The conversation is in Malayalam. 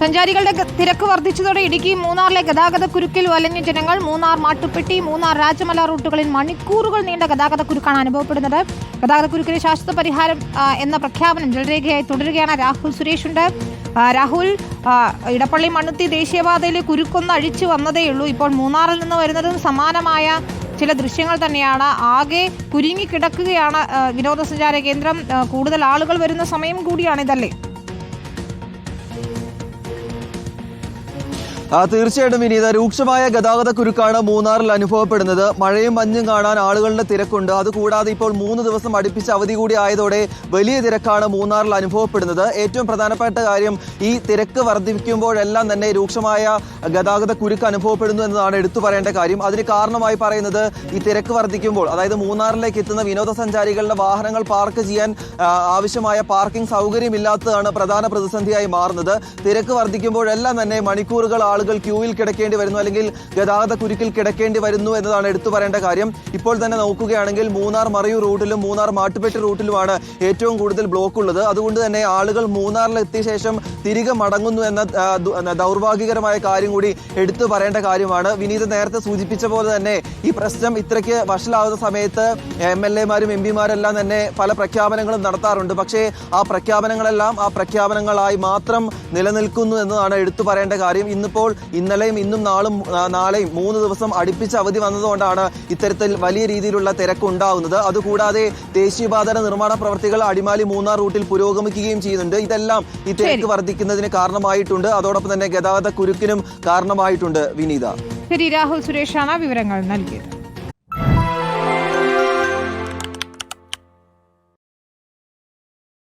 സഞ്ചാരികളുടെ തിരക്ക് വർദ്ധിച്ചതോടെ ഇടുക്കി മൂന്നാറിലെ ഗതാഗത കുരുക്കിൽ വലഞ്ഞ ജനങ്ങൾ മൂന്നാർ മാട്ടുപ്പെട്ടി മൂന്നാർ രാജമല റൂട്ടുകളിൽ മണിക്കൂറുകൾ നീണ്ട ഗതാഗത കുരുക്കാണ് അനുഭവപ്പെടുന്നത്. ഗതാഗത കുരുക്കിന് ശാശ്വത പരിഹാരം എന്ന പ്രഖ്യാപനം ജലരേഖയായി തുടരുകയാണ് രാഹുൽ സുരേഷ് ഉണ്ട്. രാഹുൽ ഇടപ്പള്ളി മണ്ണുത്തി ദേശീയപാതയിൽ കുരുക്കൊന്ന് അഴിച്ചു വന്നതേയുള്ളൂ ഇപ്പോൾ മൂന്നാറിൽ നിന്ന് വരുന്നതും സമാനമായ ചില ദൃശ്യങ്ങൾ തന്നെയാണ്. ആകെ കുരുങ്ങിക്കിടക്കുകയാണ് കിടക്കുകയാണ് വിനോദസഞ്ചാര കേന്ദ്രം. കൂടുതൽ ആളുകൾ വരുന്ന സമയം കൂടിയാണ് തീർച്ചയായിട്ടും വിനീത രൂക്ഷമായ ഗതാഗത കുരുക്കാണ് മൂന്നാറിൽ അനുഭവപ്പെടുന്നത്. മഴയും മഞ്ഞും കാണാൻ ആളുകളുടെ തിരക്കുണ്ട്. അതുകൂടാതെ ഇപ്പോൾ മൂന്ന് ദിവസം അടുപ്പിച്ച് അവധി കൂടി ആയതോടെ വലിയ തിരക്കാണ് മൂന്നാറിൽ അനുഭവപ്പെടുന്നത്. ഏറ്റവും പ്രധാനപ്പെട്ട കാര്യം ഈ തിരക്ക് വർദ്ധിപ്പിക്കുമ്പോഴെല്ലാം തന്നെ രൂക്ഷമായ ഗതാഗത കുരുക്ക് അനുഭവപ്പെടുന്നു എന്നതാണ് എടുത്തു പറയേണ്ട കാര്യം. അതിന് കാരണമായി പറയുന്നത് ഈ തിരക്ക് വർദ്ധിക്കുമ്പോൾ അതായത് മൂന്നാറിലേക്ക് എത്തുന്ന വിനോദസഞ്ചാരികളുടെ വാഹനങ്ങൾ പാർക്ക് ചെയ്യാൻ ആവശ്യമായ പാർക്കിംഗ് സൗകര്യമില്ലാത്തതാണ് പ്രധാന പ്രതിസന്ധിയായി മാറുന്നത്. തിരക്ക് വർദ്ധിക്കുമ്പോഴെല്ലാം തന്നെ മണിക്കൂറുകൾ ആളുകൾ ക്യൂവിൽ കിടക്കേണ്ടി വരുന്നു അല്ലെങ്കിൽ ഗതാഗത കുരുക്കിൽ കിടക്കേണ്ടി വരുന്നു എന്നതാണ് എടുത്തു പറയേണ്ട കാര്യം. ഇപ്പോൾ തന്നെ നോക്കുകയാണെങ്കിൽ മൂന്നാർ മറയൂർ റൂട്ടിലും മൂന്നാർ മാട്ടുപെട്ടി റൂട്ടിലുമാണ് ഏറ്റവും കൂടുതൽ ബ്ലോക്ക് ഉള്ളത്. അതുകൊണ്ട് തന്നെ ആളുകൾ മൂന്നാറിലെത്തിയ ശേഷം തിരികെ മടങ്ങുന്നു എന്ന ദൗർഭാഗ്യകരമായ കാര്യം കൂടി എടുത്തു പറയേണ്ട കാര്യമാണ്. വിനീത് നേരത്തെ സൂചിപ്പിച്ച പോലെ തന്നെ ഈ പ്രശ്നം ഇത്രയ്ക്ക് വഷളാവുന്ന സമയത്ത് എം എൽ എമാരും എം പിമാരെല്ലാം തന്നെ പല പ്രഖ്യാപനങ്ങളും നടത്താറുണ്ട്. പക്ഷേ ആ പ്രഖ്യാപനങ്ങളെല്ലാം ആ പ്രഖ്യാപനങ്ങളായി മാത്രം നിലനിൽക്കുന്നു എന്നതാണ് എടുത്തു പറയേണ്ട കാര്യം. ഇന്നിപ്പോൾ ഇന്നലെയും ഇന്നും നാളും നാളെയും മൂന്ന് ദിവസം അടുപ്പിച്ച് അവധി വന്നതുകൊണ്ടാണ് ഇത്തരത്തിൽ വലിയ രീതിയിലുള്ള തിരക്ക് ഉണ്ടാകുന്നത് അതുകൂടാതെ ദേശീയപാതയുടെ നിർമ്മാണ പ്രവർത്തികൾ അടിമാലി മൂന്നാർ റൂട്ടിൽ പുരോഗമിക്കുകയും ചെയ്യുന്നുണ്ട്. ഇതെല്ലാം ഈ തിരക്ക് വർദ്ധിക്കുന്നതിന് കാരണമായിട്ടുണ്ട്. അതോടൊപ്പം തന്നെ ഗതാഗത കുരുക്കിനും കാരണമായിട്ടുണ്ട്. വിനീത. ശരി രാഹുൽ സുരേഷാണ് വിവരങ്ങൾ നൽകിയത്.